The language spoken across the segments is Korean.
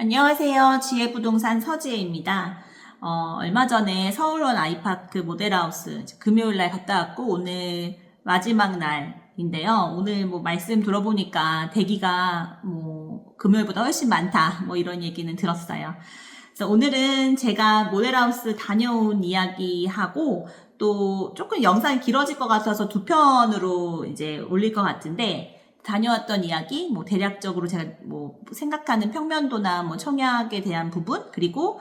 안녕하세요. 지혜부동산 서지혜입니다. 어, 얼마 전에 서울원 아이파크 모델하우스 금요일 날 갔다 왔고 오늘 마지막 날인데요. 오늘 뭐 말씀 들어보니까 대기가 뭐 금요일보다 훨씬 많다. 뭐 이런 얘기는 들었어요. 그래서 오늘은 제가 모델하우스 다녀온 이야기하고 또 조금 영상이 길어질 것 같아서 두 편으로 이제 올릴 것 같은데 다녀왔던 이야기, 뭐 대략적으로 제가 뭐 생각하는 평면도나 뭐 청약에 대한 부분, 그리고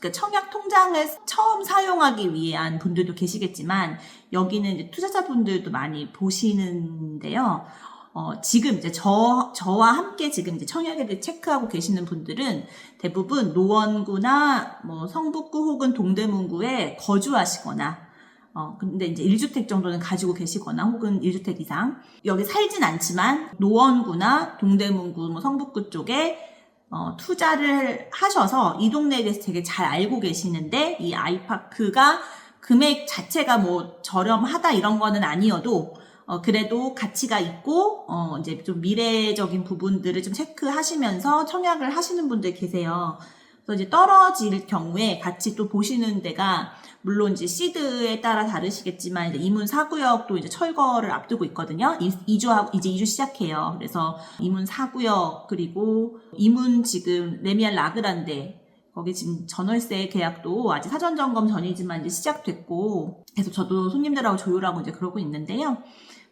그 청약 통장을 처음 사용하기 위한 분들도 계시겠지만 여기는 투자자분들도 많이 보시는데요. 어, 지금 이제 저, 저와 함께 지금 이제 청약에 대해 체크하고 계시는 분들은 대부분 노원구나 뭐 성북구 혹은 동대문구에 거주하시거나 어, 근데 이제 1주택 정도는 가지고 계시거나 혹은 1주택 이상. 여기 살진 않지만 노원구나 동대문구, 뭐 성북구 쪽에 어, 투자를 하셔서 이 동네에 대해서 되게 잘 알고 계시는데 이 아이파크가 금액 자체가 뭐 저렴하다 이런 거는 아니어도 어, 그래도 가치가 있고, 어, 이제 좀 미래적인 부분들을 좀 체크하시면서 청약을 하시는 분들 계세요. 그래서 이제 떨어질 경우에 같이 또 보시는 데가 물론 이제 시드에 따라 다르시겠지만 이제 이문 사구역도 이제 철거를 앞두고 있거든요. 이- 이주하고 이제 이주 시작해요. 그래서 이문 사구역 그리고 이문 지금 레미안 라그란데 거기 지금 전월세 계약도 아직 사전 점검 전이지만 이제 시작됐고 계속 저도 손님들하고 조율하고 이제 그러고 있는데요.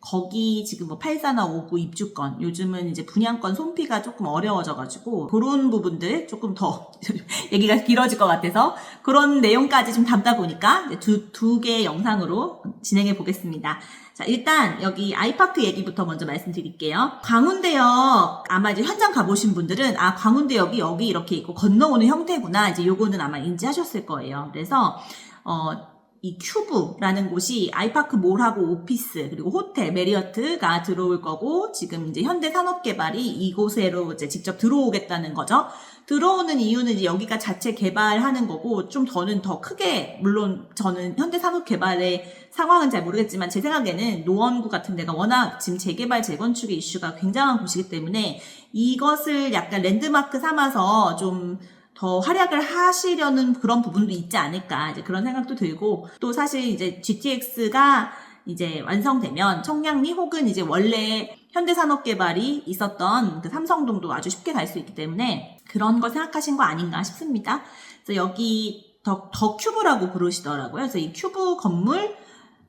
거기 지금 뭐 84나 59 입주권 요즘은 이제 분양권 손피가 조금 어려워져가지고 그런 부분들 조금 더 얘기가 길어질 것 같아서 그런 내용까지 좀 담다 보니까 두, 두 개의 영상으로 진행해 보겠습니다. 자, 일단 여기 아이파크 얘기부터 먼저 말씀드릴게요. 광운대역 아마 이제 현장 가보신 분들은 아, 광운대역이 여기 이렇게 있고 건너오는 형태구나. 이제 요거는 아마 인지하셨을 거예요. 그래서 어, 이 큐브라는 곳이 아이파크 몰하고 오피스 그리고 호텔 메리어트가 들어올 거고 지금 이제 현대 산업개발이 이곳으로 이제 직접 들어오겠다는 거죠. 들어오는 이유는 이제 여기가 자체 개발하는 거고 좀 저는 더 크게 물론 저는 현대 산업 개발의 상황은 잘 모르겠지만 제 생각에는 노원구 같은 데가 워낙 지금 재개발 재건축의 이슈가 굉장한 곳이기 때문에 이것을 약간 랜드마크 삼아서 좀 더 활약을 하시려는 그런 부분도 있지 않을까 이제 그런 생각도 들고 또 사실 이제 GTX가 이제 완성되면 청량리 혹은 이제 원래 현대산업개발이 있었던 그 삼성동도 아주 쉽게 갈 수 있기 때문에 그런 걸 생각하신 거 아닌가 싶습니다. 그래서 여기 더, 더 큐브라고 부르시더라고요. 그래서 이 큐브 건물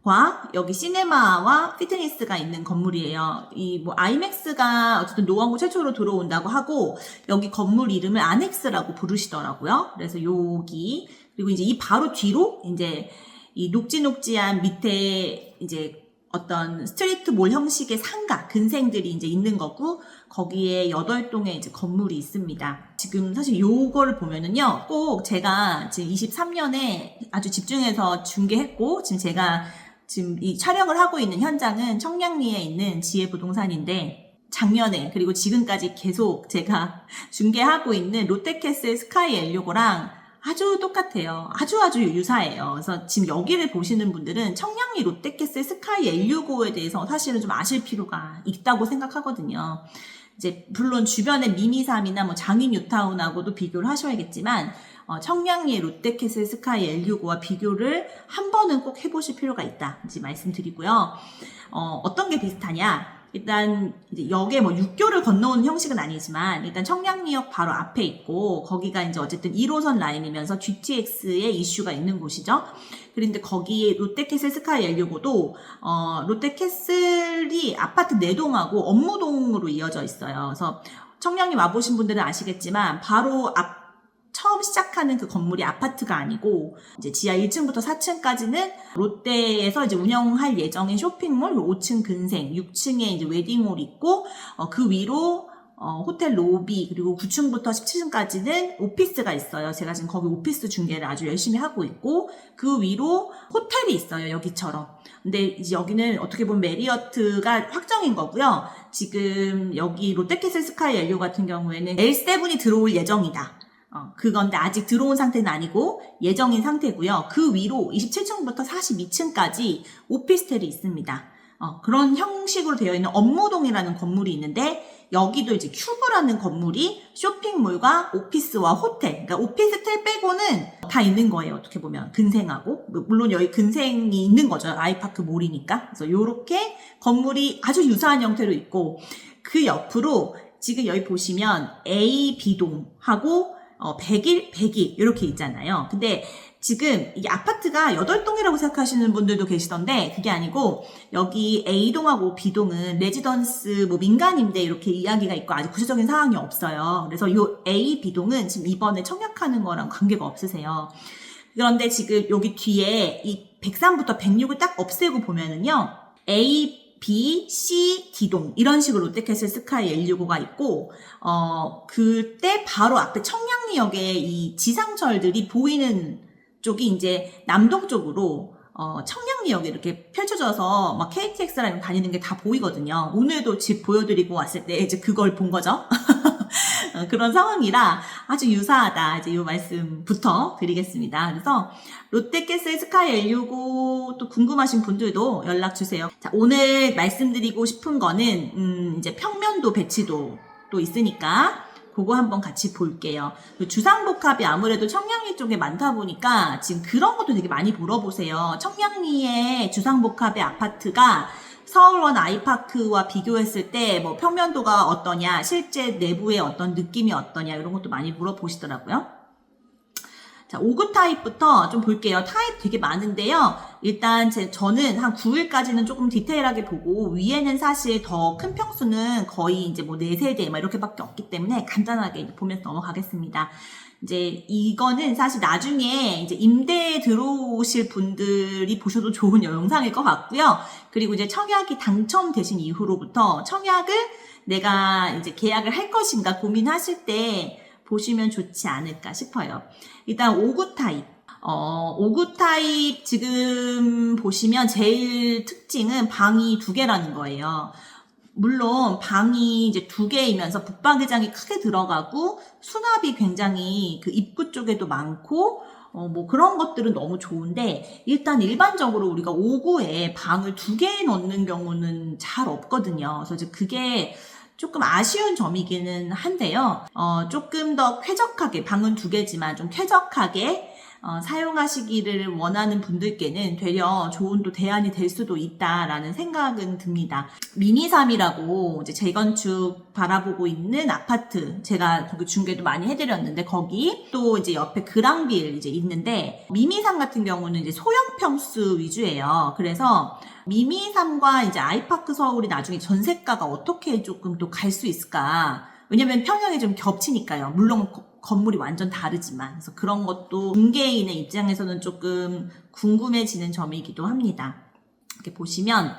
과 여기 시네마와 피트니스가 있는 건물이에요. 이 뭐 아이맥스가 어쨌든 노원구 최초로 들어온다고 하고 여기 건물 이름을 아넥스라고 부르시더라고요. 그래서 여기 그리고 이제 이 바로 뒤로 이제 이 녹지녹지한 밑에 이제 어떤 스트리트 몰 형식의 상가, 근생들이 이제 있는 거고, 거기에 여덟 동의 이제 건물이 있습니다. 지금 사실 요거를 보면은요, 꼭 제가 지금 23년에 아주 집중해서 중계했고, 지금 제가 지금 이 촬영을 하고 있는 현장은 청량리에 있는 지혜 부동산인데, 작년에, 그리고 지금까지 계속 제가 중계하고 있는 롯데캐슬 스카이 엘리고랑 아주 똑같아요. 아주 아주 유사해요. 그래서 지금 여기를 보시는 분들은 청량리 롯데캐슬 스카이 L65에 대해서 사실은 좀 아실 필요가 있다고 생각하거든요. 이제 물론 주변의 미미삼이나 뭐 장인 뉴타운하고도 비교를 하셔야겠지만 어, 청량리의 롯데캐슬 스카이 L65와 비교를 한 번은 꼭 해보실 필요가 있다. 이제 말씀드리고요. 어, 어떤 게 비슷하냐? 일단 역에 뭐 육교를 건너오는 형식은 아니지만 일단 청량리역 바로 앞에 있고 거기가 이제 어쨌든 1호선 라인이면서 GTX의 이슈가 있는 곳이죠. 그런데 거기에 롯데캐슬 스카이 L65도 어, 롯데캐슬이 아파트 4동하고 업무동으로 이어져 있어요. 그래서 청량리 와보신 분들은 아시겠지만 바로 앞 처음 시작하는 그 건물이 아파트가 아니고 이제 지하 1층부터 4층까지는 롯데에서 이제 운영할 예정인 쇼핑몰 5층 근생, 6층에 이제 웨딩홀 있고 어, 그 위로 어, 호텔 로비 그리고 9층부터 17층까지는 오피스가 있어요. 제가 지금 거기 오피스 중계를 아주 열심히 하고 있고 그 위로 호텔이 있어요. 여기처럼. 근데 이제 여기는 어떻게 보면 메리어트가 확정인 거고요. 지금 여기 롯데캐슬 스카이 엘리오 같은 경우에는 L7이 들어올 예정이다. 어, 그건데 아직 들어온 상태는 아니고 예정인 상태고요. 그 위로 27층부터 42층까지 오피스텔이 있습니다. 어, 그런 형식으로 되어 있는 업무동이라는 건물이 있는데 여기도 이제 큐브라는 건물이 쇼핑몰과 오피스와 호텔, 그러니까 오피스텔 빼고는 다 있는 거예요. 어떻게 보면 근생하고 뭐, 물론 여기 근생이 있는 거죠. 아이파크 몰이니까. 그래서 요렇게 건물이 아주 유사한 형태로 있고 그 옆으로 지금 여기 보시면 A, B동하고 어, 100일, 102 이렇게 있잖아요. 근데 지금 이 아파트가 8동이라고 생각하시는 분들도 계시던데 그게 아니고 여기 A동하고 B동은 레지던스 뭐 민간 임대 이렇게 이야기가 있고 아직 구체적인 사항이 없어요. 그래서 요 A, B동은 지금 이번에 청약하는 거랑 관계가 없으세요. 그런데 지금 여기 뒤에 이 103부터 106을 딱 없애고 보면은요. A, B, C, D동 이런 식으로 롯데캐슬 스카이 165가 있고 어 그때 바로 앞에 청량리역에 이 지상철들이 보이는 쪽이 이제 남동 쪽으로 어 청량리역에 이렇게 펼쳐져서 막 KTX랑 다니는 게 다 보이거든요. 오늘도 집 보여드리고 왔을 때 이제 그걸 본 거죠. 어, 그런 상황이라 아주 유사하다. 이제 이 말씀부터 드리겠습니다. 그래서 롯데캐슬 스카이 165 또 궁금하신 분들도 연락 주세요. 자, 오늘 말씀드리고 싶은 거는 음, 이제 평면도 배치도 또 있으니까 그거 한번 같이 볼게요. 그 주상복합이 아무래도 청량리 쪽에 많다 보니까 지금 그런 것도 되게 많이 물어보세요. 청량리의 주상복합의 아파트가 서울원 아이파크와 비교했을 때 뭐 평면도가 어떠냐, 실제 내부의 어떤 느낌이 어떠냐 이런 것도 많이 물어보시더라고요. 자, 5구 타입부터 좀 볼게요. 타입 되게 많은데요. 일단 제, 저는 한 9일까지는 조금 디테일하게 보고 위에는 사실 더 큰 평수는 거의 이제 뭐 4세대 막 이렇게밖에 없기 때문에 간단하게 보면서 넘어가겠습니다. 이제 이거는 사실 나중에 이제 임대에 들어오실 분들이 보셔도 좋은 영상일 것 같고요. 그리고 이제 청약이 당첨되신 이후로부터 청약을 내가 이제 계약을 할 것인가 고민하실 때 보시면 좋지 않을까 싶어요. 일단 5구 타입. 어, 5구 타입 지금 보시면 제일 특징은 방이 두 개라는 거예요. 물론 방이 이제 두 개이면서 붙박이장이 크게 들어가고 수납이 굉장히 그 입구 쪽에도 많고 어, 뭐 그런 것들은 너무 좋은데 일단 일반적으로 우리가 5구에 방을 두 개 넣는 경우는 잘 없거든요. 그래서 이제 그게 조금 아쉬운 점이기는 한데요. 어, 조금 더 쾌적하게, 방은 두 개지만 좀 쾌적하게 어, 사용하시기를 원하는 분들께는 되려 좋은 또 대안이 될 수도 있다라는 생각은 듭니다. 미니삼이라고 이제 재건축 바라보고 있는 아파트 제가 거기 중계도 많이 해드렸는데 거기 또 이제 옆에 그랑빌 이제 있는데 미미삼 같은 경우는 이제 소형 평수 위주예요. 그래서 미미삼과 이제 아이파크 서울이 나중에 전세가가 어떻게 조금 또 갈 수 있을까? 왜냐면 평형이 좀 겹치니까요. 물론 거- 건물이 완전 다르지만 그래서 그런 것도 중개인의 입장에서는 조금 궁금해지는 점이기도 합니다. 이렇게 보시면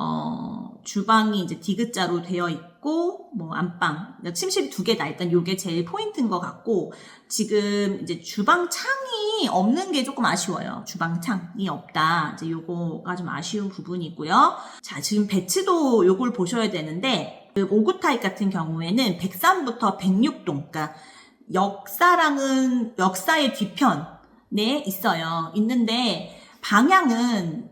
어, 주방이 이제 디귿자로 되어 있고, 뭐, 안방. 그러니까 침실이 두 개다. 일단 요게 제일 포인트인 것 같고, 지금 이제 주방 창이 없는 게 조금 아쉬워요. 주방 창이 없다. 이제 요거가 좀 아쉬운 부분이고요. 자, 지금 배치도 요걸 보셔야 되는데, 그 5구 타입 같은 경우에는 103부터 106동, 그러니까 역사랑은 역사의 뒤편에 있어요. 있는데, 방향은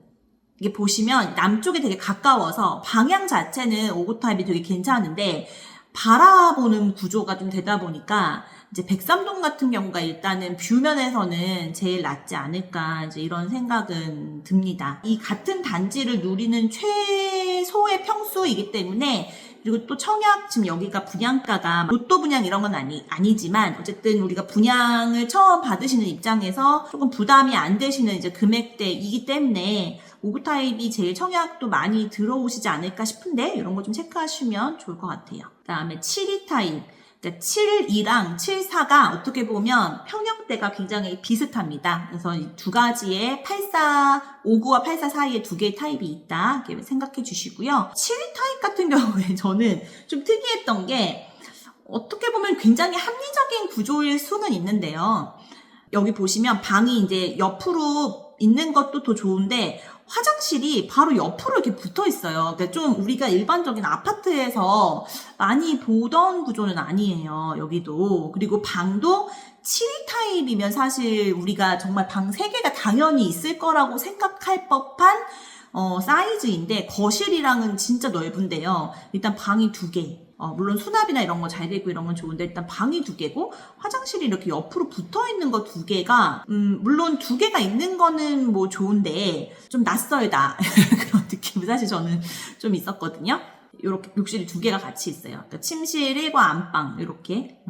이게 보시면 남쪽에 되게 가까워서 방향 자체는 오구 타입이 되게 괜찮은데 바라보는 구조가 좀 되다 보니까 이제 백삼동 같은 경우가 일단은 뷰면에서는 제일 낫지 않을까 이제 이런 생각은 듭니다. 이 같은 단지를 누리는 최소의 평수이기 때문에 그리고 또 청약 지금 여기가 분양가가 로또 분양 이런 건 아니 아니지만 어쨌든 우리가 분양을 처음 받으시는 입장에서 조금 부담이 안 되시는 이제 금액대이기 때문에 오구 타입이 제일 청약도 많이 들어오시지 않을까 싶은데 이런 거 좀 체크하시면 좋을 것 같아요. 그다음에 72 타입. 그러니까 72랑 74가 어떻게 보면 평형대가 굉장히 비슷합니다. 그래서 이두 가지의 84, 59와 84 사이에 두 개의 타입이 있다. 이렇게 생각해 주시고요. 72 타입 같은 경우에 저는 좀 특이했던 게 어떻게 보면 굉장히 합리적인 구조일 수는 있는데요. 여기 보시면 방이 이제 옆으로 있는 것도 더 좋은데 화장실이 바로 옆으로 이렇게 붙어 있어요. 그러니까 좀 우리가 일반적인 아파트에서 많이 보던 구조는 아니에요. 여기도. 그리고 방도 7위 타입이면 사실 우리가 정말 방 3개가 당연히 있을 거라고 생각할 법한 어, 사이즈인데 거실이랑은 진짜 넓은데요. 일단 방이 두 개. 어, 물론 수납이나 이런 거 잘 되고 이런 건 좋은데 일단 방이 두 개고 화장실이 이렇게 옆으로 붙어 있는 거 두 개가 음, 물론 두 개가 있는 거는 뭐 좋은데 좀 낯설다 그런 느낌이 사실 저는 좀 있었거든요. 이렇게 욕실이 두 개가 같이 있어요. 그러니까 침실 1과 안방 음, 이렇게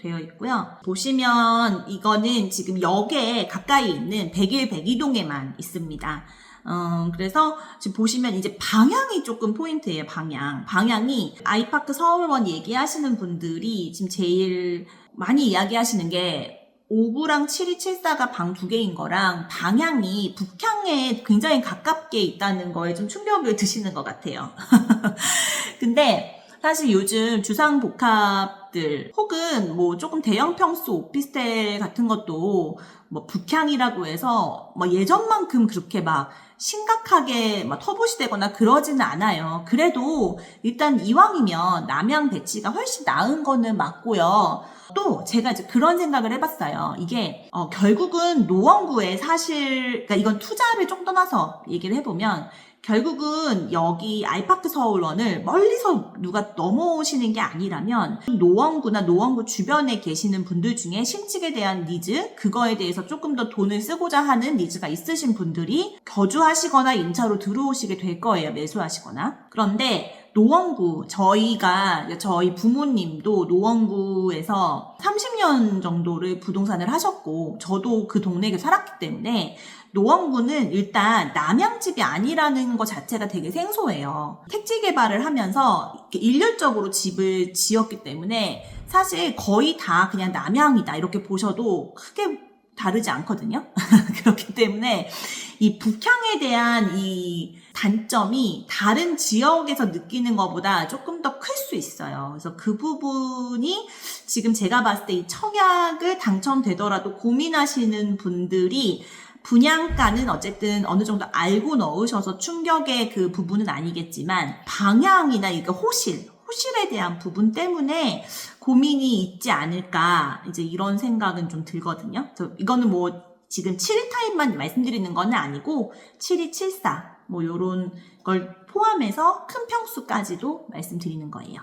되어 있고요. 보시면 이거는 지금 역에 가까이 있는 101 102동에만 있습니다. 어, 그래서 지금 보시면 이제 방향이 조금 포인트예요, 방향. 방향이 아이파크 서울원 얘기하시는 분들이 지금 제일 많이 이야기하시는 게 59랑 7274가 방 두 개인 거랑 방향이 북향에 굉장히 가깝게 있다는 거에 좀 충격을 드시는 것 같아요. 근데 사실 요즘 주상복합들 혹은 뭐 조금 대형 평수 오피스텔 같은 것도 뭐 북향이라고 해서 뭐 예전만큼 그렇게 막 심각하게 막 터부시되거나 그러지는 않아요. 그래도 일단 이왕이면 남양 배치가 훨씬 나은 거는 맞고요. 또 제가 이제 그런 생각을 해봤어요. 이게 어, 결국은 노원구에 사실 그러니까 이건 투자를 좀 떠나서 얘기를 해보면 결국은 여기 아이파크 서울원을 멀리서 누가 넘어오시는 게 아니라면 노원구나 노원구 주변에 계시는 분들 중에 신축에 대한 니즈, 그거에 대해서 조금 더 돈을 쓰고자 하는 니즈가 있으신 분들이 거주하시거나 임차로 들어오시게 될 거예요. 매수하시거나. 그런데 노원구, 저희가, 저희 부모님도 노원구에서 30년 정도를 부동산을 하셨고, 저도 그 동네에 살았기 때문에, 노원구는 일단 남양집이 아니라는 것 자체가 되게 생소해요. 택지 개발을 하면서 일률적으로 집을 지었기 때문에 사실 거의 다 그냥 남양이다 이렇게 보셔도 크게 다르지 않거든요. 그렇기 때문에 이 북향에 대한 이 단점이 다른 지역에서 느끼는 것보다 조금 더 클 수 있어요. 그래서 그 부분이 지금 제가 봤을 때 이 청약을 당첨되더라도 고민하시는 분들이 분양가는 어쨌든 어느 정도 알고 넣으셔서 충격의 그 부분은 아니겠지만 방향이나 이거 호실, 호실에 대한 부분 때문에 고민이 있지 않을까 이제 이런 생각은 좀 들거든요. 이거는 뭐 지금 7 타입만 말씀드리는 건 아니고 7274 뭐 요런 걸 포함해서 큰 평수까지도 말씀드리는 거예요.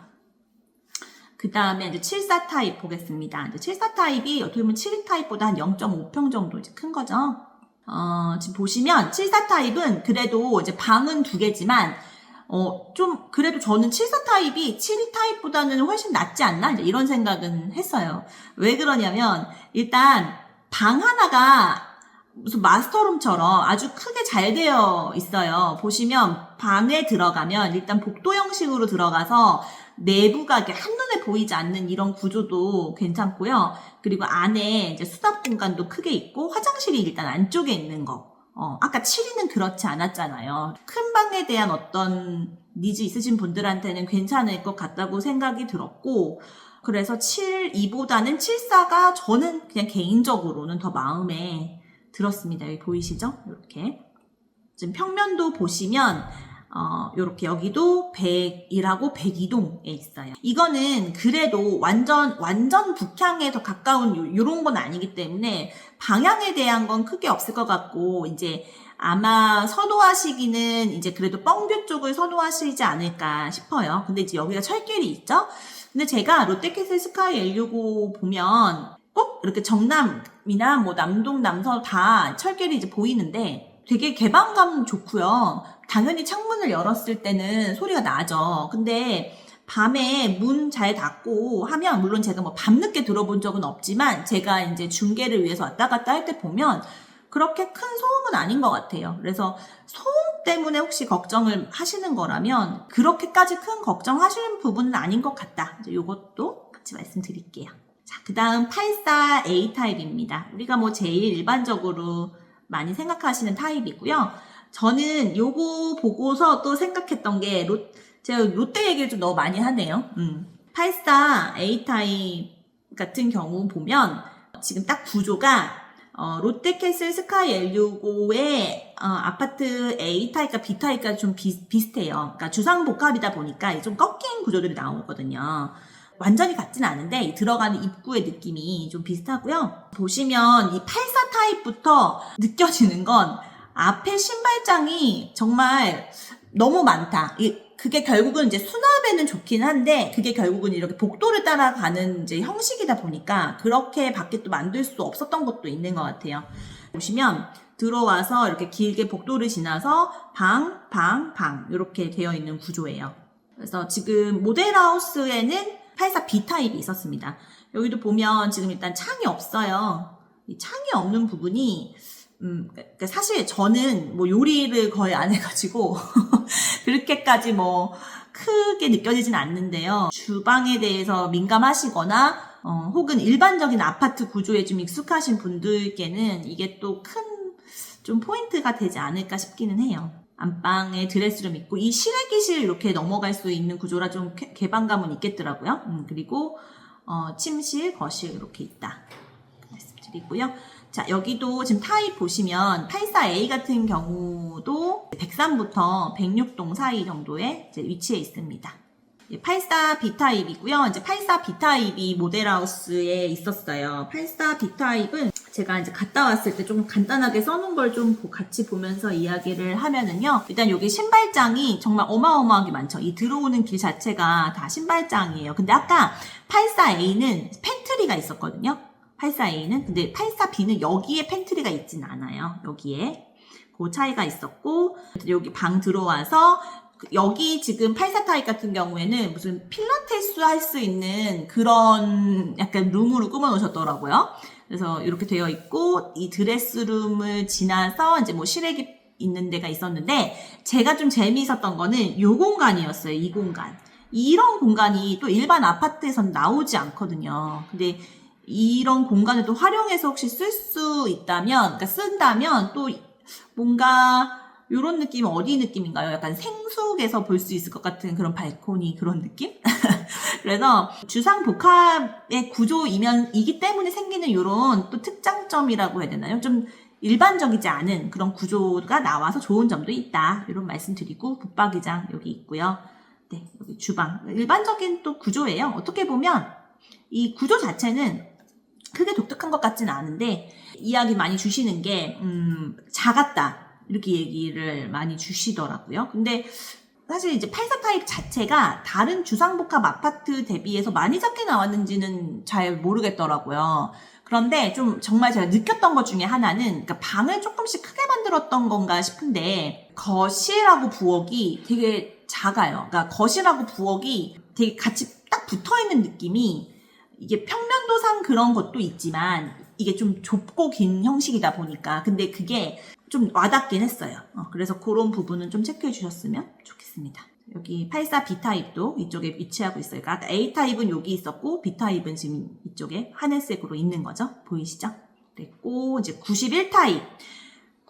그 다음에 이제 74 타입 보겠습니다. 이제 74 타입이 어떻게 보면 72 타입보다 한 0.5평 정도 이제 큰 거죠. 어, 지금 보시면 74 타입은 그래도 이제 방은 두 개지만 어, 좀, 그래도 저는 74 타입이 72 타입보다는 훨씬 낫지 않나? 이런 생각은 했어요. 왜 그러냐면, 일단, 방 하나가 무슨 마스터룸처럼 아주 크게 잘 되어 있어요. 보시면, 방에 들어가면 일단 복도 형식으로 들어가서 내부가 이렇게 한눈에 보이지 않는 이런 구조도 괜찮고요. 그리고 안에 이제 수납 공간도 크게 있고, 화장실이 일단 안쪽에 있는 거. 어, 아까 7위는 그렇지 않았잖아요. 큰 방에 대한 어떤 니즈 있으신 분들한테는 괜찮을 것 같다고 생각이 들었고, 그래서 7, 2보다는 7사가 저는 그냥 개인적으로는 더 마음에 들었습니다. 여기 보이시죠? 이렇게. 지금 평면도 보시면, 어, 요렇게 여기도 101하고 102동에 있어요. 이거는 그래도 완전, 완전 북향에 더 가까운 요, 요런 건 아니기 때문에 방향에 대한 건 크게 없을 것 같고, 이제 아마 선호하시기는 이제 그래도 뻥뷰 쪽을 선호하시지 않을까 싶어요. 근데 이제 여기가 철길이 있죠? 근데 제가 롯데캐슬 스카이 L65 보면 꼭 이렇게 정남이나 뭐 남동, 남서 다 철길이 이제 보이는데 되게 개방감 좋고요. 당연히 창문을 열었을 때는 소리가 나죠. 근데 밤에 문 잘 닫고 하면 물론 제가 뭐 밤늦게 들어본 적은 없지만 제가 이제 중계를 위해서 왔다 갔다 할 때 보면 그렇게 큰 소음은 아닌 것 같아요. 그래서 소음 때문에 혹시 걱정을 하시는 거라면 그렇게까지 큰 걱정하시는 부분은 아닌 것 같다. 이것도 같이 말씀드릴게요. 자, 그 다음 84A 타입입니다. 우리가 뭐 제일 일반적으로 많이 생각하시는 타입이고요. 저는 요거 보고서 또 생각했던 게 롯, 제가 롯데 얘기를 좀 너무 많이 하네요. 음. 84A 타입 같은 경우 보면 지금 딱 구조가 어, 롯데캐슬 스카이 L65의 어, 아파트 A 타입과 B 타입과 좀 비, 비슷해요. 그러니까 주상복합이다 보니까 좀 꺾인 구조들이 나오거든요. 완전히 같진 않은데 이 들어가는 입구의 느낌이 좀 비슷하고요. 보시면 이 84 타입부터 느껴지는 건 앞에 신발장이 정말 너무 많다. 이 그게 결국은 이제 수납에는 좋긴 한데 그게 결국은 이렇게 복도를 따라가는 이제 형식이다 보니까 그렇게 밖에 또 만들 수 없었던 것도 있는 것 같아요. 보시면 들어와서 이렇게 길게 복도를 지나서 방, 방, 방 이렇게 되어 있는 구조예요. 그래서 지금 모델하우스에는 84B 타입이 있었습니다. 여기도 보면 지금 일단 창이 없어요. 이 창이 없는 부분이 음, 그러니까 사실 저는 뭐 요리를 거의 안 해가지고 그렇게까지 뭐 크게 느껴지진 않는데요. 주방에 대해서 민감하시거나 어, 혹은 일반적인 아파트 구조에 좀 익숙하신 분들께는 이게 또 큰 좀 포인트가 되지 않을까 싶기는 해요. 안방에 드레스룸 있고 이 실외기실 이렇게 넘어갈 수 있는 구조라 좀 개- 개방감은 있겠더라고요. 음, 그리고 어, 침실, 거실 이렇게 있다. 말씀드리고요. 자, 여기도 지금 타입 보시면 84A 같은 경우도 103부터 106동 사이 정도에 위치해 있습니다. 84B 타입이고요. 이제 84B 타입이 모델하우스에 있었어요. 84B 타입은 제가 이제 갔다 왔을 때 좀 간단하게 써놓은 걸 좀 같이 보면서 이야기를 하면은요. 일단 여기 신발장이 정말 어마어마하게 많죠. 이 들어오는 길 자체가 다 신발장이에요. 근데 아까 84A는 팬트리가 있었거든요. 84A는. 근데 84B는 여기에 팬트리가 있진 않아요. 여기에. 그 차이가 있었고, 여기 방 들어와서 여기 지금 84 타입 같은 경우에는 무슨 필라테스 할 수 있는 그런 약간 룸으로 꾸며 놓으셨더라고요. 그래서 이렇게 되어 있고 이 드레스룸을 지나서 이제 뭐 실외기 있는 데가 있었는데 제가 좀 재미있었던 거는 요 공간이었어요. 이 공간. 이런 공간이 또 일반 아파트에선 나오지 않거든요. 근데 이런 공간을 또 활용해서 혹시 쓸 수 있다면, 그러니까 쓴다면 또 뭔가 이런 느낌은 어디 느낌인가요? 약간 생숙에서 볼 수 있을 것 같은 그런 발코니 그런 느낌? 그래서 주상 복합의 구조이면 이기 때문에 생기는 이런 또 특장점이라고 해야 되나요? 좀 일반적이지 않은 그런 구조가 나와서 좋은 점도 있다. 이런 말씀 드리고 붙박이장 여기 있고요. 네, 여기 주방. 일반적인 또 구조예요. 어떻게 보면 이 구조 자체는 크게 독특한 것 같지는 않은데 이야기 많이 주시는 게 음, 작았다 이렇게 얘기를 많이 주시더라고요. 근데 사실 이제 84 타입 자체가 다른 주상복합 아파트 대비해서 많이 작게 나왔는지는 잘 모르겠더라고요. 그런데 좀 정말 제가 느꼈던 것 중에 하나는 그러니까 방을 조금씩 크게 만들었던 건가 싶은데 거실하고 부엌이 되게 작아요. 그러니까 거실하고 부엌이 되게 같이 딱 붙어 있는 느낌이 이게 평면도상 그런 것도 있지만 이게 좀 좁고 긴 형식이다 보니까 근데 그게 좀 와닿긴 했어요. 어, 그래서 그런 부분은 좀 체크해 주셨으면 좋겠습니다. 여기 84B 타입도 이쪽에 위치하고 있어요. 그러니까 아까 A 타입은 여기 있었고 B 타입은 지금 이쪽에 하늘색으로 있는 거죠. 보이시죠? 그리고 이제 91 타입.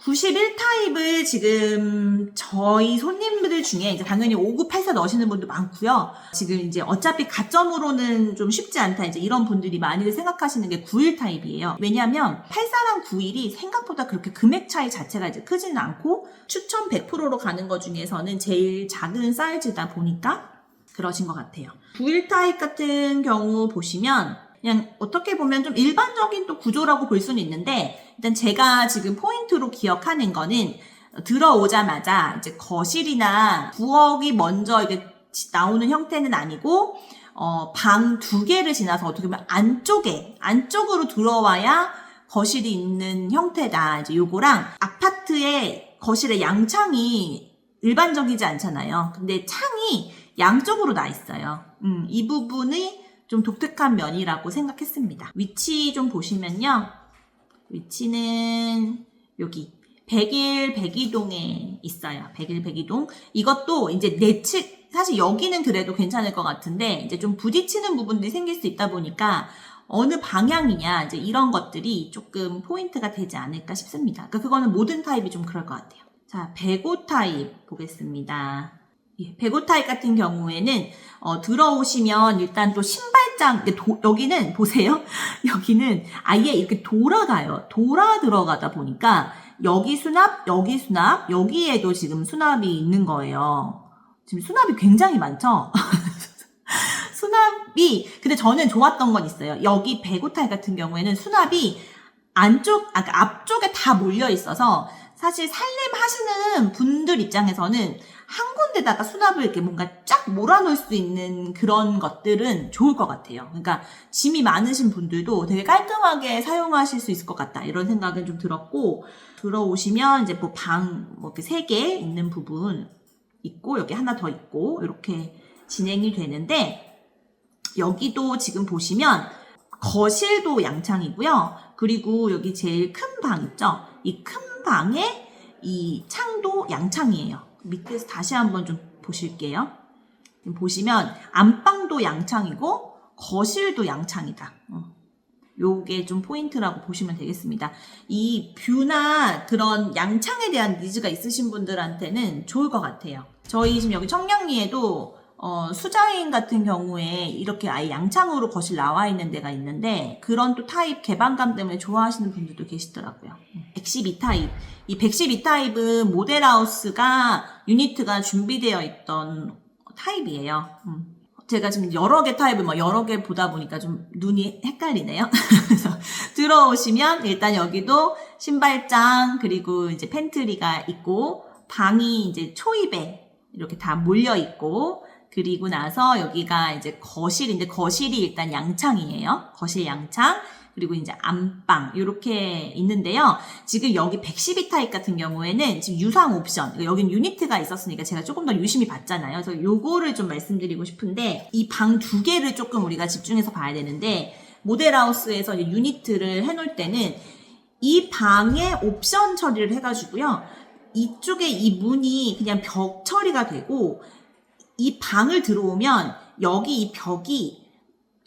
91 타입을 지금 저희 손님들 중에 이제 당연히 5984 넣으시는 분도 많고요. 지금 이제 어차피 가점으로는 좀 쉽지 않다. 이제 이런 분들이 많이들 생각하시는 게91 타입이에요. 왜냐하면 84랑 91이 생각보다 그렇게 금액 차이 자체가 이제 크지는 않고 추천 100%로 가는 것 중에서는 제일 작은 사이즈다 보니까 그러신 것 같아요. 91 타입 같은 경우 보시면 그냥 어떻게 보면 좀 일반적인 또 구조라고 볼 수는 있는데 일단 제가 지금 포인트로 기억하는 거는 들어오자마자 이제 거실이나 부엌이 먼저 이게 나오는 형태는 아니고 어, 방 두 개를 지나서 어떻게 보면 안쪽에 안쪽으로 들어와야 거실이 있는 형태다. 이제 요거랑 아파트의 거실의 양창이 일반적이지 않잖아요. 근데 창이 양쪽으로 나 있어요. 음, 이 부분이 좀 독특한 면이라고 생각했습니다. 위치 좀 보시면요. 위치는 여기 101 백이동에 있어요. 101 백이동. 이것도 이제 내측 사실 여기는 그래도 괜찮을 것 같은데 이제 좀 부딪히는 부분들이 생길 수 있다 보니까 어느 방향이냐 이제 이런 것들이 조금 포인트가 되지 않을까 싶습니다. 그러니까 그거는 모든 타입이 좀 그럴 것 같아요. 자, 105 타입 보겠습니다. 예, 105 타입 같은 경우에는 어, 들어오시면 일단 또 신발장 도- 여기는 보세요. 여기는 아예 이렇게 돌아가요. 돌아 들어가다 보니까 여기 수납, 여기 수납, 여기에도 지금 수납이 있는 거예요. 지금 수납이 굉장히 많죠? 수납이, 근데 저는 좋았던 건 있어요. 여기 105 타입 같은 경우에는 수납이 안쪽, 아, 앞쪽에 다 몰려 있어서 사실 살림 하시는 분들 입장에서는 한 군데다가 수납을 이렇게 뭔가 쫙 몰아놓을 수 있는 그런 것들은 좋을 것 같아요. 그러니까 짐이 많으신 분들도 되게 깔끔하게 사용하실 수 있을 것 같다. 이런 생각은 좀 들었고, 들어오시면 이제 뭐 방, 뭐 이렇게 세 개 있는 부분 있고, 여기 하나 더 있고, 이렇게 진행이 되는데, 여기도 지금 보시면 거실도 양창이고요. 그리고 여기 제일 큰 방 있죠? 이 큰 방에 이 창도 양창이에요. 밑에서 다시 한번 좀 보실게요. 보시면 안방도 양창이고 거실도 양창이다. 어. 요게 좀 포인트라고 보시면 되겠습니다. 이 뷰나 그런 양창에 대한 니즈가 있으신 분들한테는 좋을 것 같아요. 저희 지금 여기 청량리에도 어, 수자인 같은 경우에 이렇게 아예 양창으로 거실 나와 있는 데가 있는데 그런 또 타입 개방감 때문에 좋아하시는 분들도 계시더라고요. 112 타입. 이 112 타입은 모델하우스가 유니트가 준비되어 있던 타입이에요. 음. 제가 지금 여러 개 타입을 뭐 여러 개 보다 보니까 좀 눈이 헷갈리네요. 들어오시면 일단 여기도 신발장 그리고 이제 팬트리가 있고 방이 이제 초입에 이렇게 다 몰려 있고 그리고 나서 여기가 이제 거실인데 거실이 일단 양창이에요. 거실 양창. 그리고 이제 안방 이렇게 있는데요. 지금 여기 112 타입 같은 경우에는 지금 유상 옵션 여긴 유니트가 있었으니까 제가 조금 더 유심히 봤잖아요. 그래서 요거를 좀 말씀드리고 싶은데 이 방 두 개를 조금 우리가 집중해서 봐야 되는데 모델하우스에서 유니트를 해놓을 때는 이 방에 옵션 처리를 해가지고요. 이쪽에 이 문이 그냥 벽 처리가 되고 이 방을 들어오면 여기 이 벽이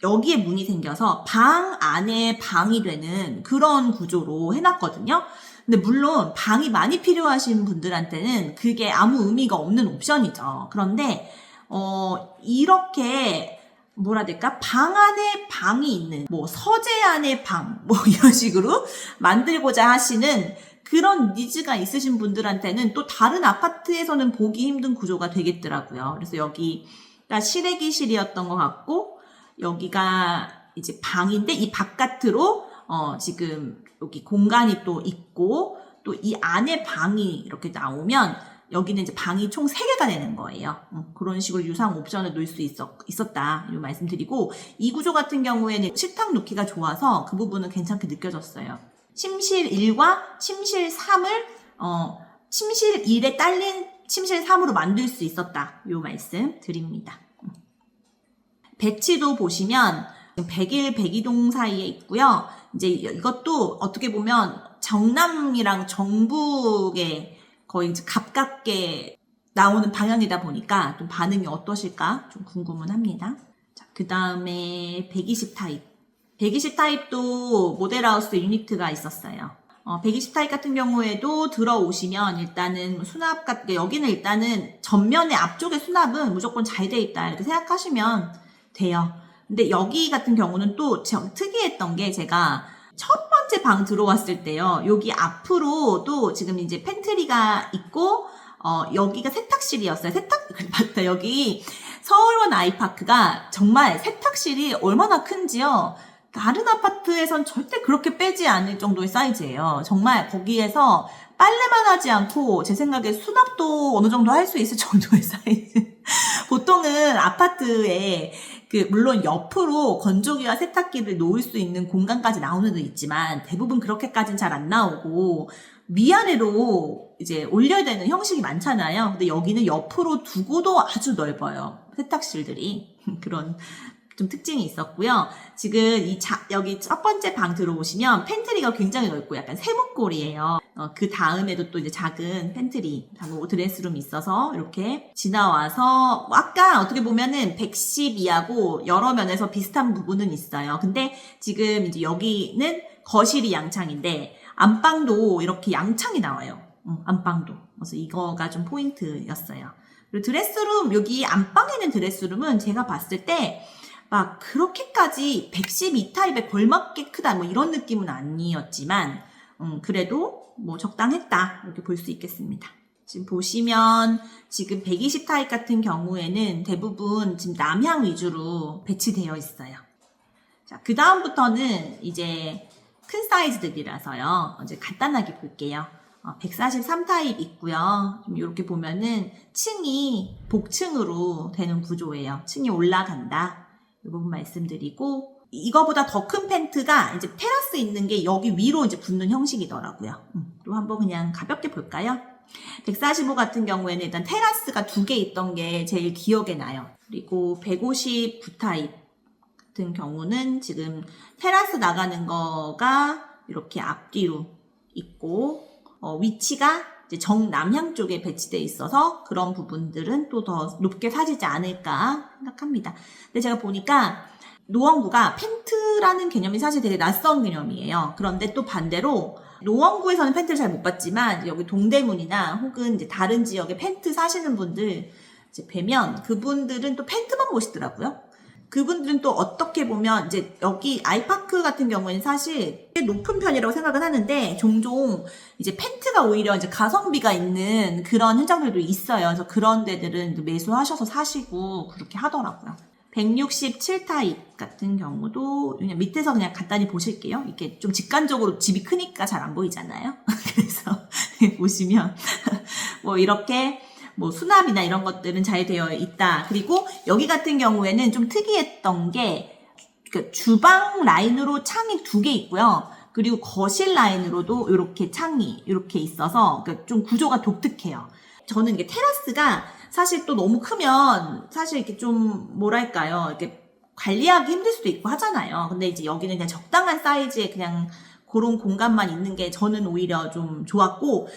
여기에 문이 생겨서 방 안에 방이 되는 그런 구조로 해놨거든요. 근데 물론 방이 많이 필요하신 분들한테는 그게 아무 의미가 없는 옵션이죠. 그런데 어 이렇게 뭐라 될까? 방 안에 방이 있는 뭐 서재 안에 방 뭐 이런 식으로 만들고자 하시는 그런 니즈가 있으신 분들한테는 또 다른 아파트에서는 보기 힘든 구조가 되겠더라고요. 그래서 여기가 실외기실이었던 것 같고 여기가 이제 방인데 이 바깥으로 어 지금 여기 공간이 또 있고 또 이 안에 방이 이렇게 나오면 여기는 이제 방이 총 3개가 되는 거예요. 음, 그런 식으로 유상 옵션을 놓을 수 있었, 있었다. 이 말씀드리고 이 구조 같은 경우에는 식탁 놓기가 좋아서 그 부분은 괜찮게 느껴졌어요. 침실 1과 침실 3을 어, 침실 1에 딸린 침실 3으로 만들 수 있었다. 요 말씀 드립니다. 배치도 보시면 101, 102동 사이에 있고요. 이제 이것도 어떻게 보면 정남이랑 정북에 거의 가깝게 나오는 방향이다 보니까 좀 반응이 어떠실까 좀 궁금은 합니다. 자, 그 다음에 120 타입. 120 타입도 모델하우스 유니트가 있었어요. 어, 120 타입 같은 경우에도 들어오시면 일단은 수납 같은 여기는 일단은 전면에 앞쪽에 수납은 무조건 잘 돼 있다 이렇게 생각하시면 돼요. 근데 여기 같은 경우는 또좀 특이했던 게 제가 첫 번째 방 들어왔을 때요. 여기 앞으로 또 지금 이제 팬트리가 있고 어, 여기가 세탁실이었어요. 세탁 맞다. 여기 서울원 아이파크가 정말 세탁실이 얼마나 큰지요. 다른 아파트에선 절대 그렇게 빼지 않을 정도의 사이즈예요. 정말 거기에서 빨래만 하지 않고 제 생각에 수납도 어느 정도 할 수 있을 정도의 사이즈. 보통은 아파트에 그 물론 옆으로 건조기와 세탁기를 놓을 수 있는 공간까지 나오는 데 있지만 대부분 그렇게까지는 잘 안 나오고 위아래로 이제 올려야 되는 형식이 많잖아요. 근데 여기는 옆으로 두고도 아주 넓어요. 세탁실들이 그런 좀 특징이 있었고요. 지금 이 자, 여기 첫 번째 방 들어오시면 팬트리가 굉장히 넓고 약간 세모꼴이에요. 어, 그 다음에도 또 이제 작은 팬트리, 하고 드레스룸이 있어서 이렇게 지나와서 아까 어떻게 보면은 112하고 여러 면에서 비슷한 부분은 있어요. 근데 지금 이제 여기는 거실이 양창인데 안방도 이렇게 양창이 나와요. 음, 안방도. 그래서 이거가 좀 포인트였어요. 그리고 드레스룸, 여기 안방에 있는 드레스룸은 제가 봤을 때 막 그렇게까지 112 타입에 걸맞게 크다 뭐 이런 느낌은 아니었지만 음, 그래도 뭐 적당했다 이렇게 볼 수 있겠습니다. 지금 보시면 지금 120 타입 같은 경우에는 대부분 지금 남향 위주로 배치되어 있어요. 자, 그 다음부터는 이제 큰 사이즈들이라서요. 이제 간단하게 볼게요. 143타입 있고요. 좀 이렇게 보면은 층이 복층으로 되는 구조예요. 층이 올라간다. 이 부분 말씀드리고 이거보다 더큰 펜트가 이제 테라스 있는 게 여기 위로 이제 붙는 형식이더라고요. 음, 또 한번 그냥 가볍게 볼까요? 145 같은 경우에는 일단 테라스가 두 개 있던 게 제일 기억에 나요. 그리고 150 부타입 같은 경우는 지금 테라스 나가는 거가 이렇게 앞뒤로 있고 어, 위치가 이제 정남향 쪽에 배치돼 있어서 그런 부분들은 또 더 높게 사지지 않을까 생각합니다. 근데 제가 보니까 노원구가 펜트라는 개념이 사실 되게 낯선 개념이에요. 그런데 또 반대로 노원구에서는 펜트를 잘 못 봤지만 여기 동대문이나 혹은 이제 다른 지역에 펜트 사시는 분들 이제 뵈면 그분들은 또 펜트만 보시더라고요. 그분들은 또 어떻게 보면 이제 여기 아이파크 같은 경우에는 사실 꽤 높은 편이라고 생각은 하는데 종종 이제 펜트가 오히려 이제 가성비가 있는 그런 현장들도 있어요. 그래서 그런 데들은 매수하셔서 사시고 그렇게 하더라고요. 167타입 같은 경우도 그냥 밑에서 그냥 간단히 보실게요. 이게 좀 직관적으로 집이 크니까 잘 안 보이잖아요. 그래서 보시면 뭐 이렇게 뭐 수납이나 이런 것들은 잘 되어 있다. 그리고 여기 같은 경우에는 좀 특이했던 게그 주방 라인으로 창이 두 개 있고요. 그리고 거실 라인으로도 이렇게 창이 이렇게 있어서 그좀 구조가 독특해요. 저는 이게 테라스가 사실 또 너무 크면 사실 이렇게 좀 뭐랄까요. 이렇게 관리하기 힘들 수도 있고 하잖아요. 근데 이제 여기는 그냥 적당한 사이즈의 그냥 그런 공간만 있는 게 저는 오히려 좀 좋았고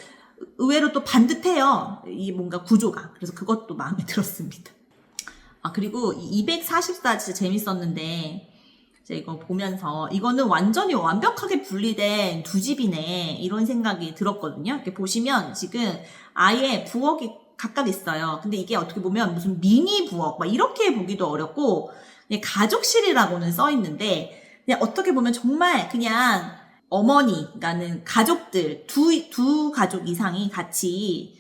의외로 또 반듯해요. 이 뭔가 구조가. 그래서 그것도 마음에 들었습니다. 아, 그리고 244 진짜 재밌었는데, 이거 보면서, 이거는 완전히 완벽하게 분리된 두 집이네. 이런 생각이 들었거든요. 이렇게 보시면 지금 아예 부엌이 각각 있어요. 근데 이게 어떻게 보면 무슨 미니 부엌, 막 이렇게 보기도 어렵고, 가족실이라고는 써 있는데, 그냥 어떻게 보면 정말 그냥 어머니, 그러니까는 가족들, 두, 두 가족 이상이 같이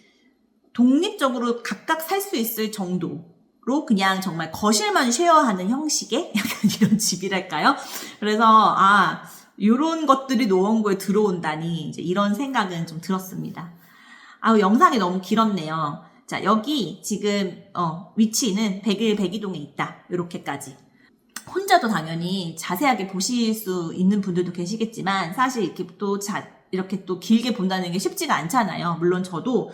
독립적으로 각각 살 수 있을 정도로 그냥 정말 거실만 쉐어하는 형식의 약간 이런 집이랄까요? 그래서, 아, 요런 것들이 노원구에 들어온다니, 이제 이런 생각은 좀 들었습니다. 아우, 영상이 너무 길었네요. 자, 여기 지금, 어, 위치는 101 백이동에 있다. 요렇게까지. 혼자도 당연히 자세하게 보실 수 있는 분들도 계시겠지만 사실 이렇게 또 자, 이렇게 또 길게 본다는 게 쉽지가 않잖아요. 물론 저도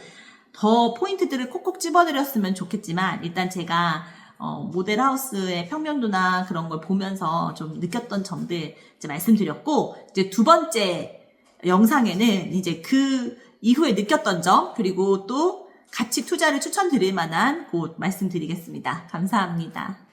더 포인트들을 콕콕 집어드렸으면 좋겠지만 일단 제가 어, 모델하우스의 평면도나 그런 걸 보면서 좀 느꼈던 점들 이제 말씀드렸고 이제 두 번째 영상에는 이제 그 이후에 느꼈던 점 그리고 또 같이 투자를 추천드릴 만한 곳 말씀드리겠습니다. 감사합니다.